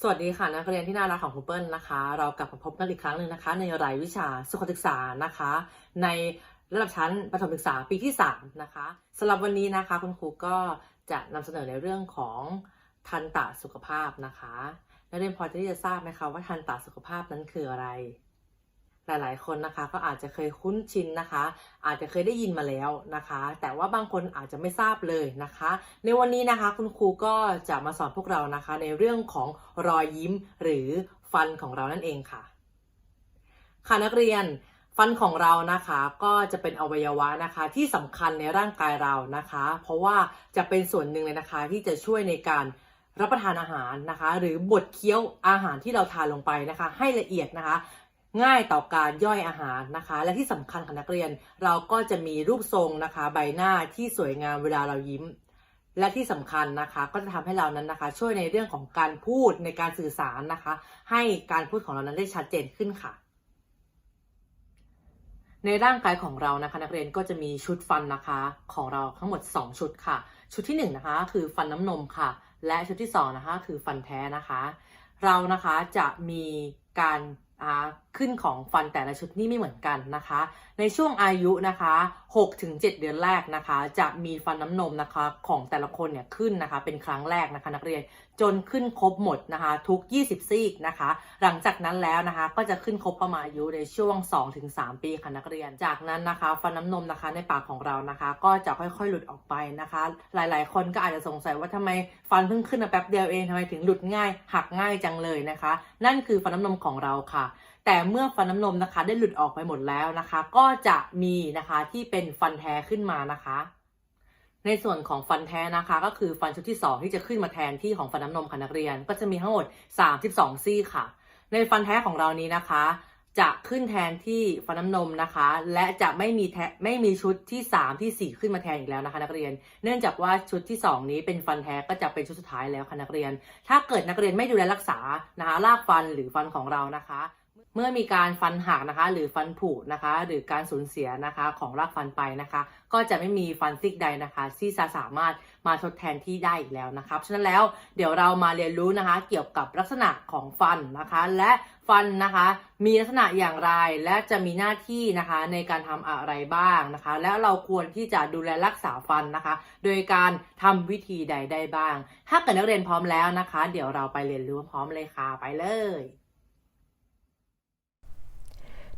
สวัสดีค่ะนักเรียนที่น่ารักของคุณเปิ้ลนะคะ เรากลับมาพบกันอีกครั้งหนึ่งนะคะ ในรายวิชาสุขศึกษานะคะ ในระดับชั้นประถมศึกษาปีที่ 3 นะคะสำหรับวันนี้นะคะ คุณครูก็จะนำเสนอในเรื่องของทันตสุขภาพนะคะ นักเรียนพอที่จะทราบไหมคะว่าทันตสุขภาพนั้นคืออะไร หลาย ๆ คนนะคะ ก็อาจจะเคยคุ้นชินนะคะ อาจจะเคยได้ยินมาแล้วนะคะ แต่ว่าบางคนอาจจะไม่ทราบเลยนะคะ ในวันนี้นะคะคุณครูก็จะมาสอนพวกเรานะคะ ในเรื่องของรอยยิ้มหรือฟันของเรานั่นเองค่ะ ค่ะนักเรียนฟันของเรานะคะก็จะเป็นอวัยวะนะคะที่สำคัญในร่างกายเรานะคะ เพราะว่าจะเป็นส่วนหนึ่งเลยนะคะที่จะช่วยในการรับประทานอาหารนะคะ หรือบดเคี้ยวอาหารที่เราทานลงไปนะคะ ให้ละเอียดนะคะ ง่ายต่อการย่อยอาหารนะคะ และที่สำคัญค่ะนักเรียนเราก็จะมีรูปทรงนะคะ ใบหน้าที่สวยงามเวลาเรายิ้ม และที่สำคัญนะคะ ก็จะทำให้เรานั้นนะคะ ช่วยในเรื่องของการพูดในการสื่อสารนะคะ ให้การพูดของเรานั้นได้ชัดเจนขึ้นค่ะ ในร่างกายของเรานะคะนักเรียนก็จะมีชุดฟันนะคะ ของเราทั้งหมด 2 ชุดค่ะ ชุดที่1นงนะคะ คือฟันน้ำนมค่ะ และชุดที่2นะคะ คือฟันแท้นะคะ เรานะคะจะมีการ ขึ้นของฟันแต่ละชุดนี่ไม่เหมือนกันนะคะ ในช่วงอายุนะคะ6ถึง7เดือนแรกนะคะ จะมีฟันน้ำนมนะคะของแต่ละคนเนี่ยขึ้นนะคะ เป็นครั้งแรกนะคะนักเรียนจนขึ้นครบหมดนะคะ ทุก 20 ซีกนะคะ หลังจากนั้นแล้วนะคะ ก็จะขึ้นครบประมาณอายุในช่วง 2-3 ปีค่ะนักเรียน จากนั้นนะคะ ฟันน้ำนมนะคะในปากของเรานะคะ ก็จะค่อยๆหลุดออกไปนะคะ หลายๆ คนก็อาจจะสงสัยว่าทำไมฟันเพิ่งขึ้นมาแป๊บเดียวเองทำไมถึงหลุดง่าย หักง่ายจังเลยนะคะ นั่นคือฟันน้ำนมของเราค่ะ แต่เมื่อฟันน้ำนมนะคะ ได้หลุดออกไปหมดแล้วนะคะ ก็จะมีนะคะที่เป็นฟันแท้ขึ้นมานะคะ ในส่วนของฟันแท้นะคะ ก็คือฟันชุดที่ 2 ที่จะขึ้นมาแทนที่ของฟันน้ำนมค่ะนักเรียน ก็จะมีทั้งหมด 32 ซี่ค่ะ ในฟันแท้ของเรานี้นะคะ จะขึ้นแทนที่ฟันน้ำนมนะคะ และจะไม่มีแทไม่มีชุดที่ 3 ที่ 4 ขึ้นมาแทนอีกแล้วนะคะ นักเรียน เนื่องจากว่าชุดที่ 2 นี้เป็นฟันแท้ก็จะเป็นชุดสุดท้ายแล้วค่ะนักเรียน ถ้าเกิดนักเรียนไม่ดูแลรักษานะคะรากฟันหรือฟันของเรานะคะ เมื่อมีการฟันหักนะคะ หรือฟันผุนะคะ หรือการสูญเสียนะคะ ของรากฟันไปนะคะ ก็จะไม่มีฟันซิกใดนะคะ ที่จะสามารถมาทดแทนที่ได้อีกแล้วนะครับฉะนั้นแล้วเดี๋ยวเรามาเรียนรู้นะคะ เกี่ยวกับลักษณะของฟันนะคะ และฟันนะคะ มีลักษณะอย่างไรและจะมีหน้าที่นะคะในการทำอะไรบ้างนะคะ และเราควรที่จะดูแลรักษาฟันนะคะ โดยการทำวิธีใดได้บ้าง ถ้าเกิดนักเรียนพร้อมแล้วนะคะ เดี๋ยวเราไปเรียนรู้พร้อมเลยค่ะไปเลย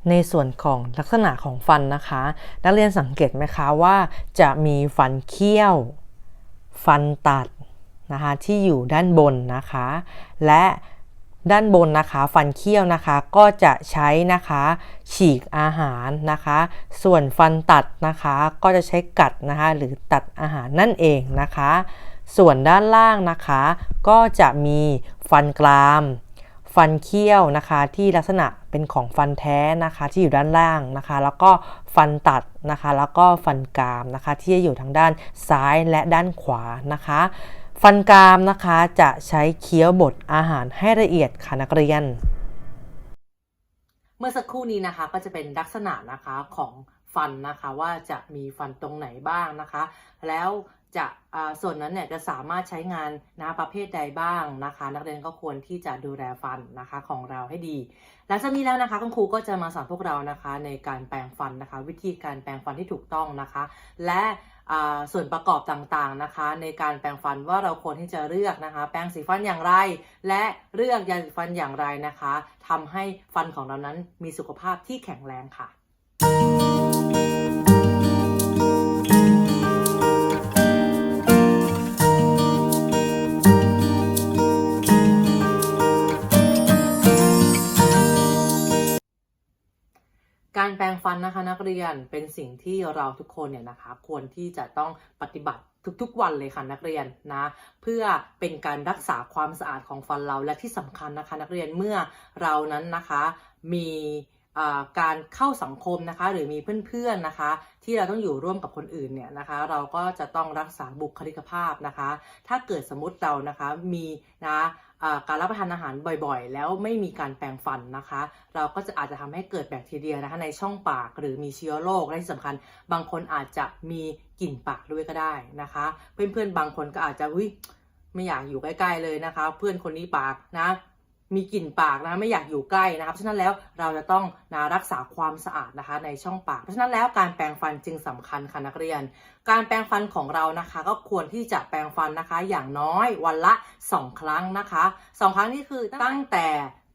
ในส่วนของลักษณะของฟันนะคะ นักเรียนสังเกตไหมคะว่าจะมีฟันเคี้ยว ฟันตัดนะคะที่อยู่ด้านบนนะคะ และด้านบนนะคะฟันเคี้ยวนะคะก็จะใช้นะคะฉีกอาหารนะคะ ส่วนฟันตัดนะคะก็จะใช้กัดนะคะหรือตัดอาหารนั่นเองนะคะ ส่วนด้านล่างนะคะ ก็จะมีฟันกราม ฟันเคี้ยวนะคะที่ลักษณะ เป็นของฟันแท้นะคะที่อยู่ด้านล่างนะคะ แล้วก็ฟันตัดนะคะ แล้วก็ฟันกรามนะคะ ที่จะอยู่ทางด้านซ้ายและด้านขวานะคะ ฟันกรามนะคะจะใช้เคี้ยวบดอาหารให้ละเอียดค่ะนักเรียน เมื่อสักครู่นี้นะคะก็จะเป็นลักษณะนะคะของฟันนะคะว่าจะมีฟันตรงไหนบ้างนะคะ แล้ว จะส่วนนั้นเนี่ยจะสามารถใช้งานนะประเภทใดบ้างนะคะ นักเรียนก็ควรที่จะดูแลฟันนะคะของเราให้ดี หลังจากนี้แล้วนะคะคุณครูก็จะมาสอนพวกเรานะคะในการแปรงฟันนะคะ วิธีการแปรงฟันที่ถูกต้องนะคะ และส่วนประกอบต่างๆนะคะ ในการแปรงฟันว่าเราควรที่จะเลือกนะคะ แปรงสีฟันอย่างไร และเลือกยาสีฟันอย่างไรนะคะทำให้ฟันของเรานั้นมีสุขภาพที่แข็งแรงค่ะ ฟันนะคะนักเรียนเป็นสิ่งที่เราทุกคนเนี่ยนะคะควรที่จะต้องปฏิบัติทุกๆ วันเลยค่ะนักเรียนนะเพื่อเป็นการรักษาความสะอาดของฟันเราและที่สำคัญนะคะ นักเรียนเมื่อเรานั้นนะคะมี การเข้าสังคมนะคะ หรือมีเพื่อนๆนะคะ ที่เราต้องอยู่ร่วมกับคนอื่นเนี่ยนะคะ เราก็จะต้องรักษาบุคลิกภาพนะคะ ถ้าเกิดสมมติเรานะคะมีนะการรับประทานอาหารบ่อยๆ แล้วไม่มีการแปรงฟันนะคะ เราก็จะอาจจะทำให้เกิดแบคทีเรียนะคะในช่องปากหรือมีเชื้อโรคและที่สำคัญ บางคนอาจจะมีกลิ่นปากด้วยก็ได้นะคะ เพื่อนๆบางคนก็อาจจะวิไม่อยากอยู่ใกล้ๆเลยนะคะ เพื่อนคนนี้ปากนะ มีกลิ่นปากนะไม่อยากอยู่ใกล้นะครับเพราะฉะนั้นแล้วเราจะต้องนะรักษาความสะอาดนะคะในช่องปาก เพราะฉะนั้นแล้วการแปรงฟันจึงสำคัญค่ะนักเรียน การแปรงฟันของเรานะคะ ก็ควรที่จะแปรงฟันนะคะ อย่างน้อยวันละ 2 ครั้งนะคะสองครั้งนี่คือตั้งแต่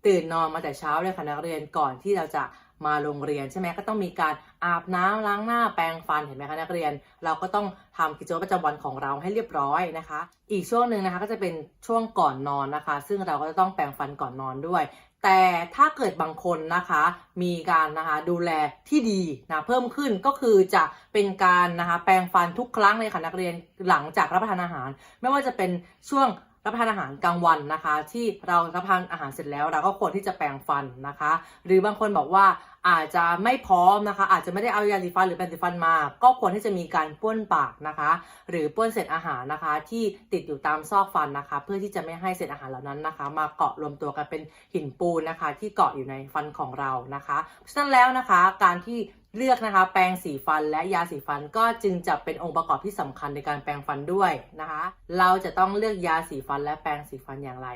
ตื่นนอนมาแต่เช้าเลยค่ะนักเรียนก่อนที่เราจะ มาโรงเรียนใช่ไหมก็ต้องมีการอาบน้ำล้างหน้าแปรงฟันเห็นไหมคะนักเรียน เราก็ต้องทำกิจวัตรประจำวันของเราให้เรียบร้อยนะคะ อีกช่วงหนึ่งนะคะก็จะเป็นช่วงก่อนนอนนะคะ ซึ่งเราก็จะต้องแปรงฟันก่อนนอนด้วย แต่ถ้าเกิดบางคนนะคะ มีการนะคะดูแลที่ดีนะเพิ่มขึ้นก็คือจะเป็นการนะคะแปรงฟันทุกครั้งเลยค่ะนักเรียนหลังจากรับประทานอาหาร ไม่ว่าจะเป็นช่วง รับประทานอาหารกลางวันนะคะ ที่เรารับประทานอาหารเสร็จแล้ว เราก็ควรที่จะแปรงฟันนะคะ หรือบางคนบอกว่าอาจจะไม่พร้อมนะคะ อาจจะไม่ได้เอายาสีฟันหรือแปรงสีฟันมา ก็ควรที่จะมีการป้วนปากนะคะ หรือป้วนเศษอาหารนะคะ ที่ติดอยู่ตามซอกฟันนะคะ เพื่อที่จะไม่ให้เศษอาหารเหล่านั้นนะคะ มาเกาะรวมตัวกันเป็นหินปูนนะคะ ที่เกาะอยู่ในฟันของเรานะคะเพราะฉะนั้นแล้วนะคะ การที่ เลือกนะคะแปรงสีฟันและยาสีฟันก็จึงจะเป็นองค์ประกอบที่สำคัญในการแปรงฟันด้วยนะคะ เราจะต้องเลือกยาสีฟันและแปรงสีฟันอย่างไร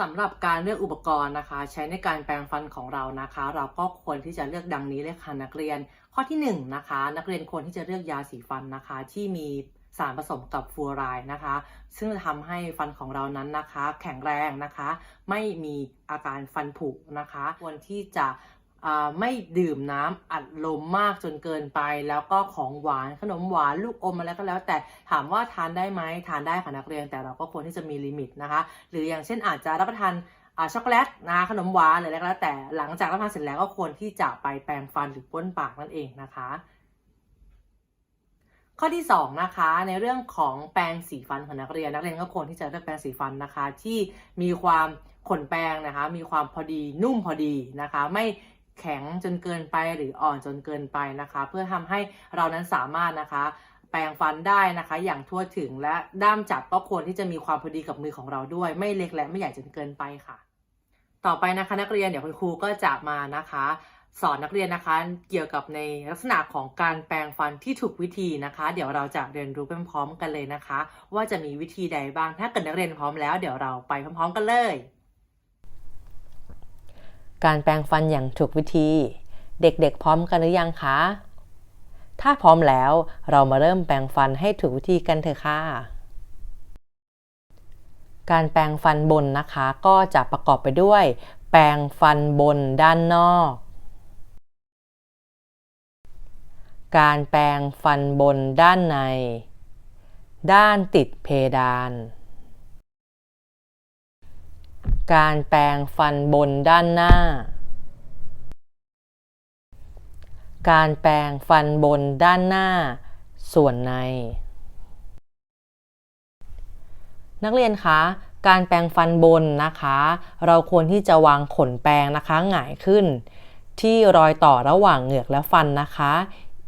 สำหรับการเลือกอุปกรณ์นะคะ ใช้ในการแปรงฟันของเรานะคะ เราก็ควรที่จะเลือกดังนี้เลยค่ะนักเรียน ข้อที่1นงนะคะ นักเรียนควรที่จะเลือกยาสีฟันนะคะ ที่มีสารผสมกับฟูรด์นะคะ ซึ่งจะทำให้ฟันของเรานั้นนะคะ แข็งแรงนะคะ ไม่มีอาการฟันผุนะคะ ควรที่จะ ไม่ดื่มน้ำอัดลมมากจนเกินไป แล้วก็ของหวานขนมหวานลูกอมอะไรก็แล้ว แต่ถามว่าทานได้ไหมทานได้ค่ะนักเรียนแต่เราก็ควรที่จะมีลิมิตนะคะ หรืออย่างเช่นอาจจะรับประทานช็อกโกแลตนะขนมหวานหรืออะไรก็แล้วแต่หลังจากรับประทานเสร็จแล้วก็ควรที่จะไปแปรงฟันหรือป้วนปากนั่นเองนะคะ ข้อที่2นะคะในเรื่องของแปรงสีฟันของนักเรียน นักเรียนก็ควรที่จะเลือกแปรงสีฟันนะคะ ที่มีความขนแปรงนะคะ มีความพอดีนุ่มพอดีนะคะ ไม่ แข็งจนเกินไปหรืออ่อนจนเกินไปนะคะ เพื่อทำให้เรานั้นสามารถนะคะ แปรงฟันได้นะคะ อย่างทั่วถึงและด้ามจับก็ควรที่จะมีความพอดีกับมือของเราด้วย ไม่เล็กและไม่ใหญ่จนเกินไปค่ะ ต่อไปนะคะนักเรียนเดี๋ยวคุณครูก็จะมานะคะสอนนักเรียนนะคะเกี่ยวกับในลักษณะของการแปรงฟันที่ถูกวิธีนะคะ เดี๋ยวเราจะเรียนรู้ไปพร้อมกันเลยนะคะ ว่าจะมีวิธีใดบ้างถ้าเกิดนักเรียนพร้อมแล้ว เดี๋ยวเราไปพร้อมๆกันเลย การแปรงฟันอย่างถูกวิธี เด็กๆพร้อมกันหรือยังคะ ถ้าพร้อมแล้วเรามาเริ่มแปรงฟันให้ถูกวิธีกันเถอะค่ะ การแปรงฟันบนนะคะก็จะประกอบไปด้วย แปรงฟันบนด้านนอก การแปรงฟันบนด้านใน ด้านติดเพดาน การแปรงฟันบนด้านหน้า การแปรงฟันบนด้านหน้า ส่วนใน นักเรียนคะการแปรงฟันบนนะคะ เราควรที่จะวางขนแปรงนะคะหงายขึ้น ที่รอยต่อระหว่างเหงือกและฟันนะคะ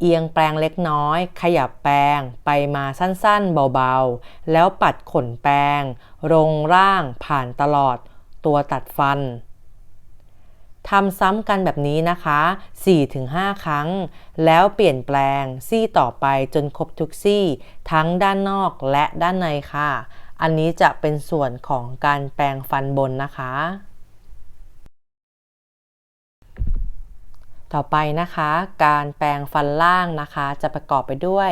เอียงแปรงเล็กน้อย ขยับแปรงไปมาสั้นๆเบาๆ แล้วปัดขนแปรงลงร่างผ่านตลอด ตัวตัดฟันทำซ้ำกันแบบนี้นะคะ 4-5 ครั้ง แล้วเปลี่ยนแปลงซี่ต่อไปจนครบทุกซี่ ทั้งด้านนอกและด้านในค่ะ อันนี้จะเป็นส่วนของการแปรงฟันบนนะคะ ต่อไปนะคะ การแปรงฟันล่างนะคะ จะประกอบไปด้วย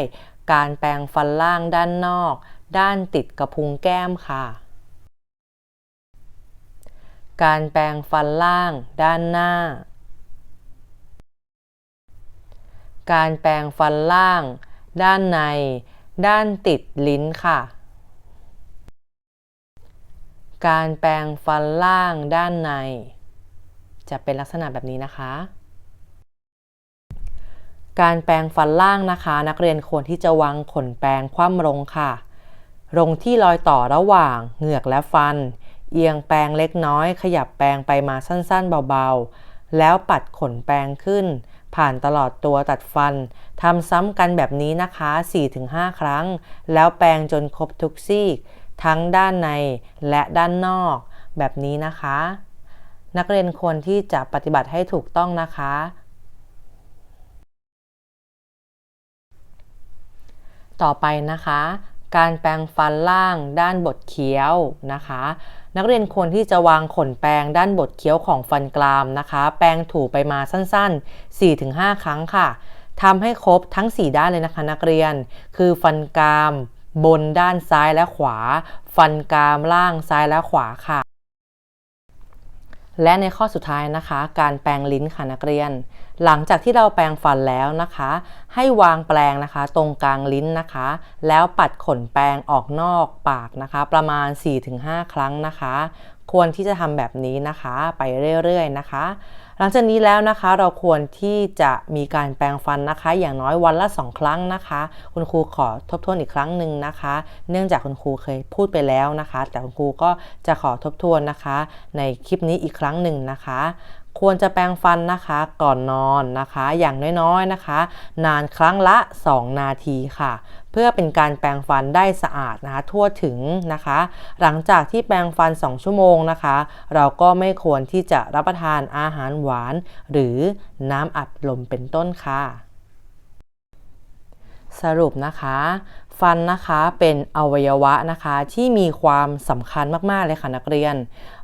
การแปรงฟันล่างด้านนอก ด้านติดกระพุ้งแก้มค่ะ การแปรงฟันล่างด้านหน้า การแปรงฟันล่าง ด้านใน ด้านติดลิ้นค่ะ การแปรงฟันล่างด้านใน จะเป็นลักษณะแบบนี้นะคะ การแปรงฟันล่างนะคะ นักเรียนควรที่จะวางขนแปรงคว่ำลงค่ะลงที่รอยต่อระหว่างเหงือกและฟัน เอียงแปรงเล็กน้อย ขยับแปรงไปมาสั้นๆเบาๆ แล้วปัดขนแปรงขึ้น ผ่านตลอดตัวตัดฟันทำซ้ำกันแบบนี้นะคะ 4-5 ครั้ง แล้วแปรงจนครบทุกซีก ทั้งด้านในและด้านนอก แบบนี้นะคะ นักเรียนควรที่จะปฏิบัติให้ถูกต้องนะคะต่อไปนะคะ การแปรงฟันล่างด้านบดเคี้ยวนะคะ นักเรียนควรที่จะวางขนแปรงด้านบดเคี้ยวของฟันกรามนะคะ แปรงถูไปมาสั้นๆ 4-5 ครั้งค่ะทำให้ครบทั้ง 4 ด้านเลยนะคะนักเรียน คือฟันกราม บนด้านซ้ายและขวา ฟันกรามล่างซ้ายและขวาค่ะ และในข้อสุดท้ายนะคะ การแปรงลิ้นค่ะนักเรียน หลังจากที่เราแปรงฟันแล้วนะคะ ให้วางแปรงนะคะ ตรงกลางลิ้นนะคะ แล้วปัดขนแปรงออกนอกปากนะคะ ประมาณ 4-5 ครั้งนะคะ ควรที่จะทำแบบนี้นะคะไปเรื่อยๆนะคะ หลังจากนี้แล้วนะคะเราควรที่จะมีการแปรงฟันนะคะ อย่างน้อยวันละ 2 ครั้งนะคะ คุณครูขอทบทวนอีกครั้งหนึ่งนะคะ เนื่องจากคุณครูเคยพูดไปแล้วนะคะ แต่คุณครูก็จะขอทบทวนนะคะ ในคลิปนี้อีกครั้งหนึ่งนะคะ ควรจะแปรงฟันนะคะก่อนนอนนะคะ อย่างน้อยๆนะคะ นานครั้งละ 2 นาทีค่ะ เพื่อเป็นการแปรงฟันได้สะอาดนะคะทั่วถึงนะคะ หลังจากที่แปรงฟัน 2 ชั่วโมงนะคะ เราก็ไม่ควรที่จะรับประทานอาหารหวาน หรือน้ำอัดลมเป็นต้นค่ะ สรุปนะคะ ฟันนะคะเป็นอวัยวะนะคะที่มีความสำคัญมากๆเลยค่ะนักเรียน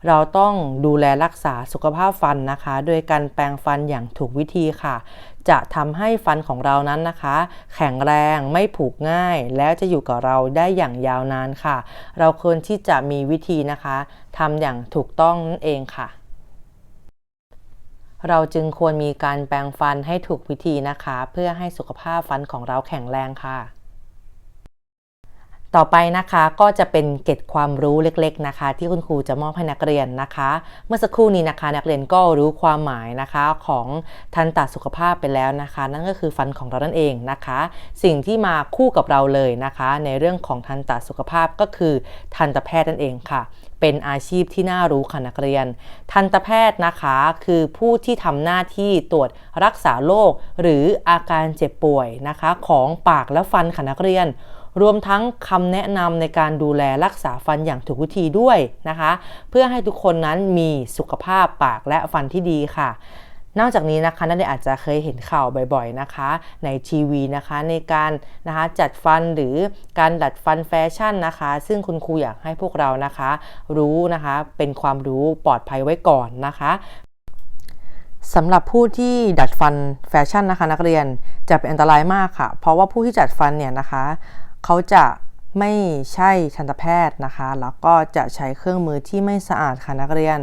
เราต้องดูแลรักษาสุขภาพฟันนะคะ โดยการแปรงฟันอย่างถูกวิธีค่ะ จะทำให้ฟันของเรานั้นนะคะ แข็งแรงไม่ผุง่าย แล้วจะอยู่กับเราได้อย่างยาวนานค่ะ เราควรที่จะมีวิธีนะคะทำอย่างถูกต้องนั่นเองค่ะ เราจึงควรมีการแปรงฟันให้ถูกวิธีนะคะ เพื่อให้สุขภาพฟันของเราแข็งแรงค่ะ ต่อไปนะคะก็จะเป็นเก็ดความรู้เล็กๆนะคะ ที่คุณครูจะมอบให้นักเรียนนะคะ เมื่อสักครู่นี้นะคะ นักเรียนก็รู้ความหมายนะคะของทันตสุขภาพไปแล้วนะคะ นั่นก็คือฟันของเรานั่นเองนะคะ สิ่งที่มาคู่กับเราเลยนะคะ ในเรื่องของทันตสุขภาพก็คือทันตแพทย์นั่นเองค่ะ เป็นอาชีพที่น่ารู้ค่ะนักเรียน ทันตแพทย์นะคะคือผู้ที่ทำหน้าที่ตรวจรักษาโรคหรืออาการเจ็บป่วยนะคะ ของปากและฟันค่ะนักเรียน รวมทั้งคำแนะนำในการดูแลรักษาฟันอย่างถูกวิธีด้วยนะคะ เพื่อให้ทุกคนนั้นมีสุขภาพปากและฟันที่ดีค่ะ นอกจากนี้นะคะนักเรียนอาจจะเคยเห็นข่าวบ่อยๆนะคะ ในทีวีนะคะในการนะคะจัดฟันหรือการดัดฟันแฟชั่นนะคะ ซึ่งคุณครูอยากให้พวกเรานะคะ รู้นะคะเป็นความรู้ปลอดภัยไว้ก่อนนะคะสำหรับผู้ที่ดัดฟันแฟชั่นนะคะ นักเรียนจะเป็นอันตรายมากค่ะ เพราะว่าผู้ที่จัดฟันเนี่ยนะคะเขาจะไม่ใช่ทันตแพทย์นะคะ แล้วก็จะใช้เครื่องมือที่ไม่สะอาดค่ะนักเรียน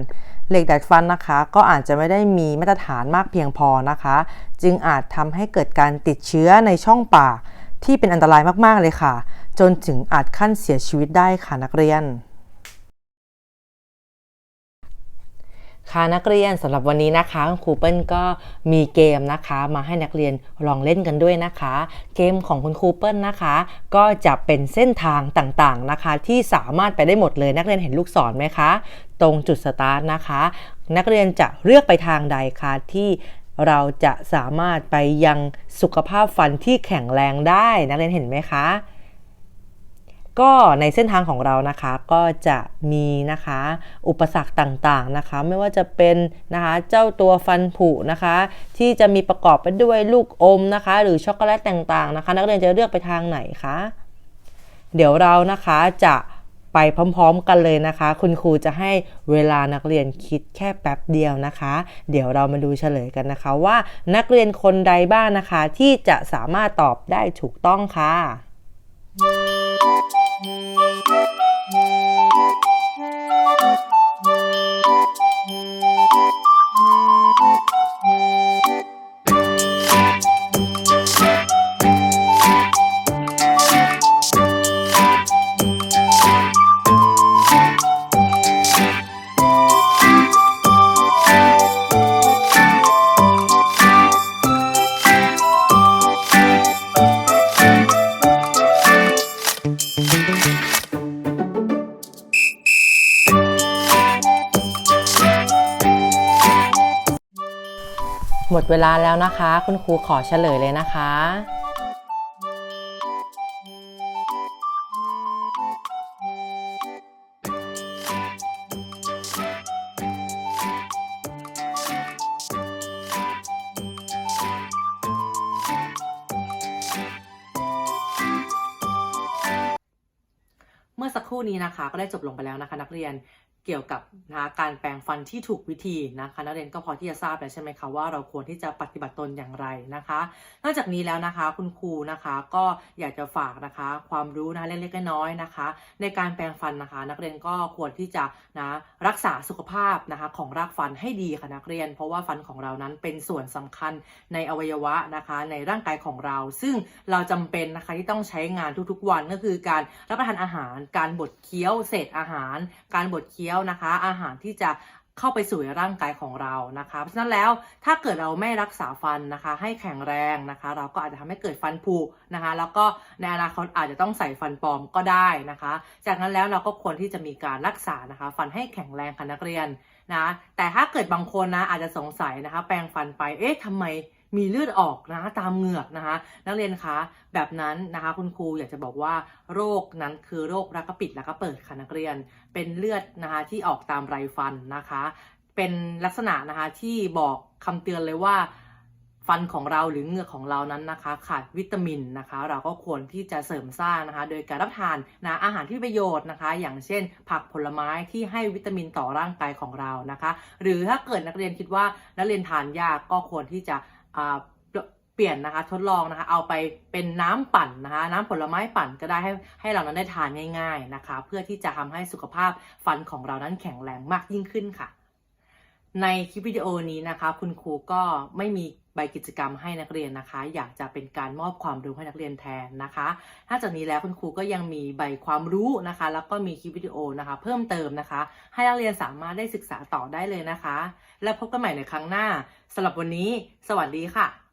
เหล็กดัดฟันนะคะ ก็อาจจะไม่ได้มีมาตรฐานมากเพียงพอนะคะ จึงอาจทำให้เกิดการติดเชื้อในช่องปากที่เป็นอันตรายมากๆเลยค่ะ จนถึงอาจขั้นเสียชีวิตได้ค่ะนักเรียน ค่ะนักเรียนสำหรับวันนี้นะคะคุณครูเปิ้ลก็มีเกมนะคะ มาให้นักเรียนลองเล่นกันด้วยนะคะ เกมของคุณครูเปิ้ลนะคะ ก็จะเป็นเส้นทางต่างๆนะคะ ที่สามารถไปได้หมดเลยนักเรียนเห็นลูกศรไหมคะ ตรงจุดสตาร์ทนะคะ นักเรียนจะเลือกไปทางใดคะที่เราจะสามารถไปยังสุขภาพฟันที่แข็งแรงได้ นักเรียนเห็นไหมคะ ก็ในเส้นทางของเรานะคะก็จะมีนะคะ อุปสรรคต่างๆนะคะ ไม่ว่าจะเป็นนะคะเจ้าตัวฟันผุนะคะ ที่จะมีประกอบไปด้วยลูกอมนะคะ หรือช็อกโกแลตต่างๆนะคะ นักเรียนจะเลือกไปทางไหนคะเดี๋ยวเรานะคะจะไปพร้อมๆกันเลยนะคะ คุณครูจะให้เวลานักเรียนคิดแค่แป๊บเดียวนะคะ เดี๋ยวเรามาดูเฉลยกันนะคะว่านักเรียนคนใดบ้างนะคะ ที่จะสามารถตอบได้ถูกต้องค่ะห ม เวลาแล้วนะคะ คุณครูขอเฉลยเลยนะคะ เมื่อสักครู่นี้นะคะ ก็ได้จบลงไปแล้วนะคะ นักเรียน เกี่ยวกับนะการแปรงฟันที่ถูกวิธีนะคะนักเรียนก็พอที่จะทราบแล้วใช่ไหมคะว่าเราควรที่จะปฏิบัติตนอย่างไรนะคะ นอกจากนี้แล้วนะคะคุณครูนะคะก็อยากจะฝากนะคะความรู้นะเล็กๆน้อยๆนะคะ ในการแปรงฟันนะคะ นักเรียนก็ควรที่จะนะรักษาสุขภาพนะคะของรากฟันให้ดีค่ะนักเรียน เพราะว่าฟันของเรานั้นเป็นส่วนสำคัญในอวัยวะนะคะ ในร่างกายของเรา ซึ่งเราจำเป็นนะคะที่ต้องใช้งานทุกๆวันก็คือการรับประทานอาหาร การบดเคี้ยวเศษอาหาร การบดเคี้ยวนะคะ อาหารที่จะเข้าไปสู่ร่างกายของเรานะคะเพราะฉะนั้นแล้วถ้าเกิดเราไม่รักษาฟันนะคะ ให้แข็งแรงนะคะ เราก็อาจจะทำให้เกิดฟันผุนะคะ แล้วก็ในอนาคตอาจจะต้องใส่ฟันปลอมก็ได้นะคะ จากนั้นแล้วเราก็ควรที่จะมีการรักษานะคะ ฟันให้แข็งแรงค่ะนักเรียนนะแต่ถ้าเกิดบางคนนะอาจจะสงสัยนะคะ แปรงฟันไปเอ๊ะทำไม มีเลือดออกนะตามเหงือกนะคะ นักเรียนคะแบบนั้นนะคะ คุณครูอยากจะบอกว่าโรคนั้นคือโรครักกระปิดรักกระเปิดค่ะนักเรียน เป็นเลือดนะคะที่ออกตามไรฟันนะคะ เป็นลักษณะนะคะที่บอกคำเตือนเลยว่าฟันของเราหรือเหงือกของเรานั้นนะคะ ขาดวิตามินนะคะ เราก็ควรที่จะเสริมสร้างนะคะ โดยการรับทานนะอาหารที่ประโยชน์นะคะ อย่างเช่น ผักผลไม้ที่ให้วิตามินต่อร่างกายของเรานะคะ หรือถ้าเกิดนักเรียนคิดว่านักเรียนทานยากก็ควรที่จะ เปลี่ยนนะคะทดลองนะคะเอาไปเป็นน้ำปั่นนะคะน้ำผลไม้ปั่นก็ได้ให้ให้เรานั้นได้ทานง่ายๆนะคะ เพื่อที่จะทำให้สุขภาพฟันของเรานั้นแข็งแรงมากยิ่งขึ้นค่ะ ในคลิปวิดีโอนี้นะคะ คุณครูก็ไม่มี ใบกิจกรรมให้นักเรียนนะคะ อยากจะเป็นการมอบความรู้ให้นักเรียนแทนนะคะนอกจากนี้แล้วคุณครูก็ยังมีใบความรู้นะคะ แล้วก็มีคลิปวิดีโอนะคะ เพิ่มเติมนะคะ ให้นักเรียนสามารถได้ศึกษาต่อได้เลยนะคะ และพบกันใหม่ในครั้งหน้าสำหรับวันนี้ สวัสดีค่ะ